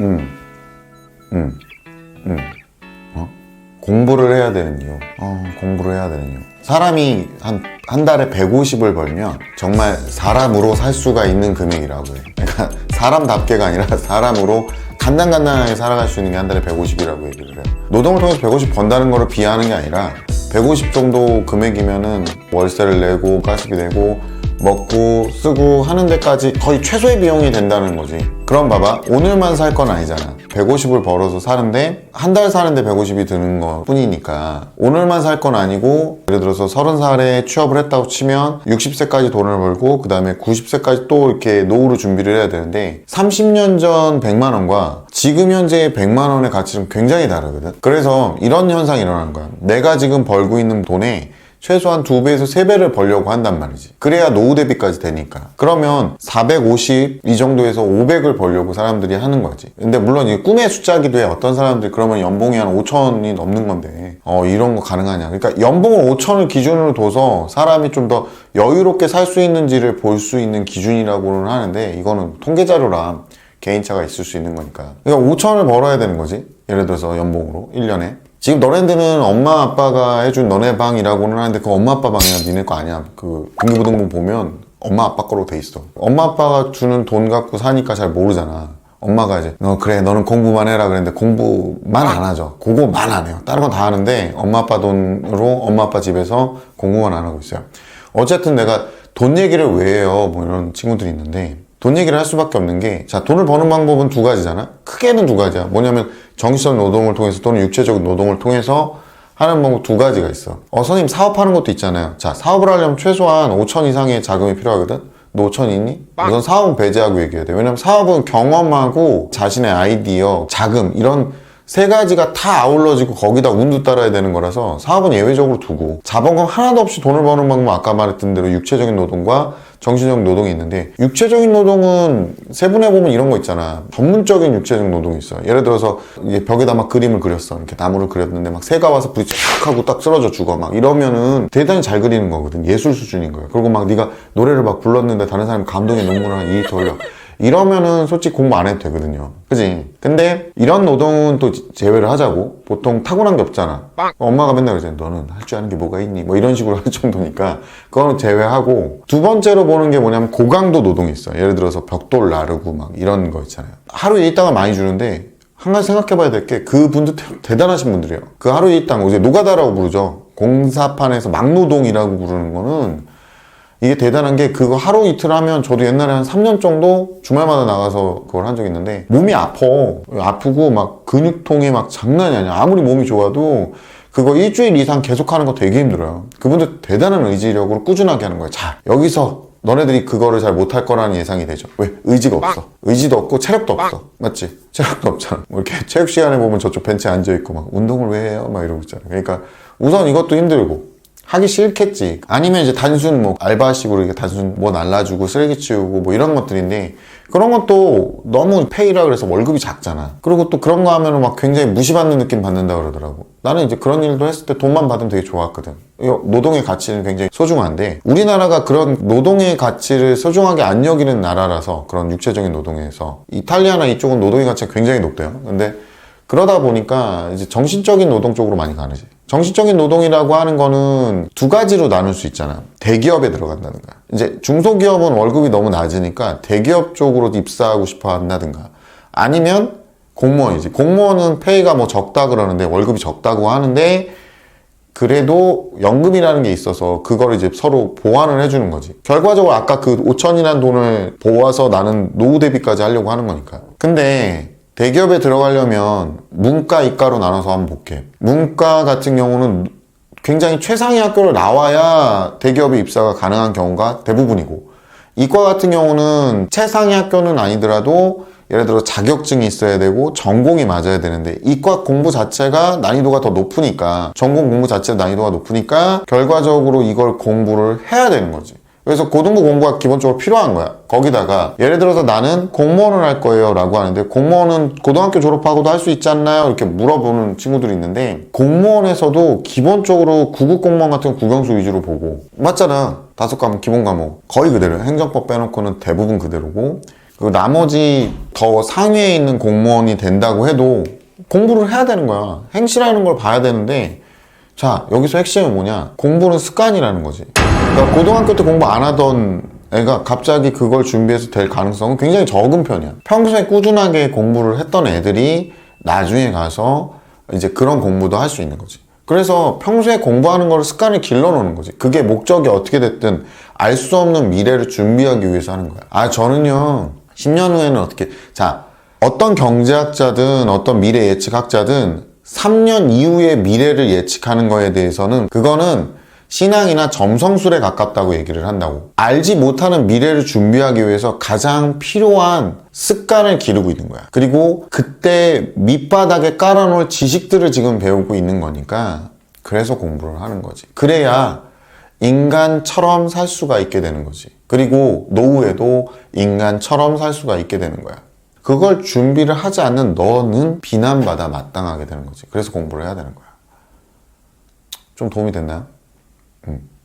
음, 음, 음. 어? 공부를 해야 되는 이유. 어, 공부를 해야 되는 이유. 사람이 한, 한 달에 150을 벌면 정말 사람으로 살 수가 있는 금액이라고 해. 그러니까 사람답게가 아니라 사람으로 간단간단하게 살아갈 수 있는 게 한 달에 150이라고 얘기를 해요. 노동을 통해서 150 번다는 거를 비하하는 게 아니라 150 정도 금액이면은 월세를 내고 가스비 내고 먹고 쓰고 하는 데까지 거의 최소의 비용이 된다는 거지. 그럼 봐봐. 오늘만 살 건 아니잖아. 150을 벌어서 사는데 한 달 사는데 150이 드는 것 뿐이니까 오늘만 살 건 아니고 예를 들어서 30살에 취업을 했다고 치면 60세까지 돈을 벌고 그 다음에 90세까지 또 이렇게 노후로 준비를 해야 되는데 30년 전 100만 원과 지금 현재의 100만 원의 가치는 굉장히 다르거든. 그래서 이런 현상이 일어나는 거야. 내가 지금 벌고 있는 돈에 최소한 두 배에서 세 배를 벌려고 한단 말이지. 그래야 노후 대비까지 되니까. 그러면 450 이 정도에서 500을 벌려고 사람들이 하는 거지. 근데 물론 이게 꿈의 숫자기도 해. 어떤 사람들이 그러면 연봉이 한 5천이 넘는 건데, 어, 이런 거 가능하냐. 그러니까 연봉을 5천을 기준으로 둬서 사람이 좀 더 여유롭게 살 수 있는지를 볼 수 있는 기준이라고는 하는데, 이거는 통계 자료라 개인차가 있을 수 있는 거니까. 그러니까 5천을 벌어야 되는 거지. 예를 들어서 연봉으로 1년에. 지금 너네들은 엄마 아빠가 해준 너네 방이라고는 하는데 그 엄마 아빠 방이야. 니네 거 아니야. 그 등기부등본 보면 엄마 아빠 거로 돼 있어. 엄마 아빠가 주는 돈 갖고 사니까 잘 모르잖아. 엄마가 이제 너 그래 너는 공부만 해라. 그랬는데 공부만 안 하죠. 그거만 안 해요. 다른 건 다 하는데 엄마 아빠 돈으로 엄마 아빠 집에서 공부만 안 하고 있어요. 어쨌든 내가 돈 얘기를 왜 해요? 뭐 이런 친구들이 있는데 돈 얘기를 할 수밖에 없는 게, 자, 돈을 버는 방법은 두 가지잖아? 크게는 두 가지야. 뭐냐면, 정신적 노동을 통해서 또는 육체적 노동을 통해서 하는 방법 두 가지가 있어. 어, 선생님, 사업하는 것도 있잖아요. 자, 사업을 하려면 최소한 5천 이상의 자금이 필요하거든? 너 5천 있니? 우선 사업은 배제하고 얘기해야 돼. 왜냐면 사업은 경험하고 자신의 아이디어, 자금, 이런 세 가지가 다 아울러지고 거기다 운도 따라야 되는 거라서 사업은 예외적으로 두고 자본금 하나도 없이 돈을 버는 방법은 아까 말했던 대로 육체적인 노동과 정신적 노동이 있는데 육체적인 노동은 세분해 보면 이런 거 있잖아. 전문적인 육체적 노동이 있어. 예를 들어서 벽에다 막 그림을 그렸어. 이렇게 나무를 그렸는데 막 새가 와서 불이 촥 하고 딱 쓰러져 죽어. 막 이러면은 대단히 잘 그리는 거거든. 예술 수준인 거야. 그리고 막 네가 노래를 막 불렀는데 다른 사람이 감동의 눈물을 한 2리터 흘려 이러면은 솔직히 공부 안 해도 되거든요. 그지? 근데 이런 노동은 또 제외를 하자고. 보통 타고난 게 없잖아. 엄마가 맨날 그러잖아. 너는 할 줄 아는 게 뭐가 있니? 뭐 이런 식으로 할 정도니까. 그거는 제외하고. 두 번째로 보는 게 뭐냐면 고강도 노동이 있어. 예를 들어서 벽돌 나르고 막 이런 거 있잖아요. 하루에 일당을 많이 주는데 한 가지 생각해 봐야 될 게 그 분들 대단하신 분들이에요. 그 하루에 일당, 이제 노가다라고 부르죠. 공사판에서 막노동이라고 부르는 거는 이게 대단한 게 그거 하루 이틀 하면 저도 옛날에 한 3년 정도 주말마다 나가서 그걸 한 적이 있는데 몸이 아파. 아프고 막 근육통이 막 장난이 아니야. 아무리 몸이 좋아도 그거 일주일 이상 계속 하는 거 되게 힘들어요. 그분들 대단한 의지력으로 꾸준하게 하는 거예요. 자 여기서 너네들이 그거를 잘 못할 거라는 예상이 되죠. 왜? 의지가 없어. 의지도 없고 체력도 없어. 맞지? 체력도 없잖아. 뭐 이렇게 체육 시간에 보면 저쪽 벤치에 앉아있고 막 운동을 왜 해요? 막 이러고 있잖아. 그러니까 우선 이것도 힘들고 하기 싫겠지. 아니면 이제 단순 뭐 알바식으로 이렇게 단순 뭐 날라주고 쓰레기 치우고 뭐 이런 것들인데 그런 것도 너무 페이라 그래서 월급이 작잖아. 그리고 또 그런 거 하면은 막 굉장히 무시받는 느낌 받는다 그러더라고. 나는 이제 그런 일도 했을 때 돈만 받으면 되게 좋았거든. 노동의 가치는 굉장히 소중한데 우리나라가 그런 노동의 가치를 소중하게 안 여기는 나라라서 그런 육체적인 노동에서 이탈리아나 이쪽은 노동의 가치가 굉장히 높대요. 근데 그러다 보니까 이제 정신적인 노동 쪽으로 많이 가는지. 정신적인 노동이라고 하는 거는 두 가지로 나눌 수 있잖아. 대기업에 들어간다든가. 이제 중소기업은 월급이 너무 낮으니까 대기업 쪽으로 입사하고 싶어 한다든가. 아니면 공무원이지. 공무원은 페이가 뭐 적다 그러는데 월급이 적다고 하는데 그래도 연금이라는 게 있어서 그걸 이제 서로 보완을 해주는 거지. 결과적으로 아까 그 5천이라는 돈을 모아서 나는 노후 대비까지 하려고 하는 거니까. 근데 대기업에 들어가려면 문과, 이과로 나눠서 한번 볼게. 문과 같은 경우는 굉장히 최상위 학교를 나와야 대기업에 입사가 가능한 경우가 대부분이고, 이과 같은 경우는 최상위 학교는 아니더라도 예를 들어 자격증이 있어야 되고 전공이 맞아야 되는데 이과 공부 자체가 난이도가 더 높으니까 전공 공부 자체 난이도가 높으니까 결과적으로 이걸 공부를 해야 되는 거지. 그래서 고등부 공부가 기본적으로 필요한 거야. 거기다가 예를 들어서 나는 공무원을 할 거예요 라고 하는데 공무원은 고등학교 졸업하고도 할 수 있지 않나요? 이렇게 물어보는 친구들이 있는데 공무원에서도 기본적으로 구급 공무원 같은 국영수 위주로 보고 맞잖아. 다섯 과목 기본 과목 거의 그대로 행정법 빼놓고는 대부분 그대로고 그 나머지 더 상위에 있는 공무원이 된다고 해도 공부를 해야 되는 거야. 행실하는 걸 봐야 되는데 자 여기서 핵심은 뭐냐? 공부는 습관이라는 거지. 그러니까 고등학교 때 공부 안 하던 애가 갑자기 그걸 준비해서 될 가능성은 굉장히 적은 편이야. 평소에 꾸준하게 공부를 했던 애들이 나중에 가서 이제 그런 공부도 할 수 있는 거지. 그래서 평소에 공부하는 걸 습관을 길러놓는 거지. 그게 목적이 어떻게 됐든 알 수 없는 미래를 준비하기 위해서 하는 거야. 아, 저는요, 10년 후에는 어떻게, 자, 어떤 경제학자든 어떤 미래 예측학자든 3년 이후의 미래를 예측하는 거에 대해서는 그거는 신앙이나 점성술에 가깝다고 얘기를 한다고. 알지 못하는 미래를 준비하기 위해서 가장 필요한 습관을 기르고 있는 거야. 그리고 그때 밑바닥에 깔아놓을 지식들을 지금 배우고 있는 거니까 그래서 공부를 하는 거지. 그래야 인간처럼 살 수가 있게 되는 거지. 그리고 노후에도 인간처럼 살 수가 있게 되는 거야. 그걸 준비를 하지 않는 너는 비난받아 마땅하게 되는 거지. 그래서 공부를 해야 되는 거야. 좀 도움이 됐나요? 음.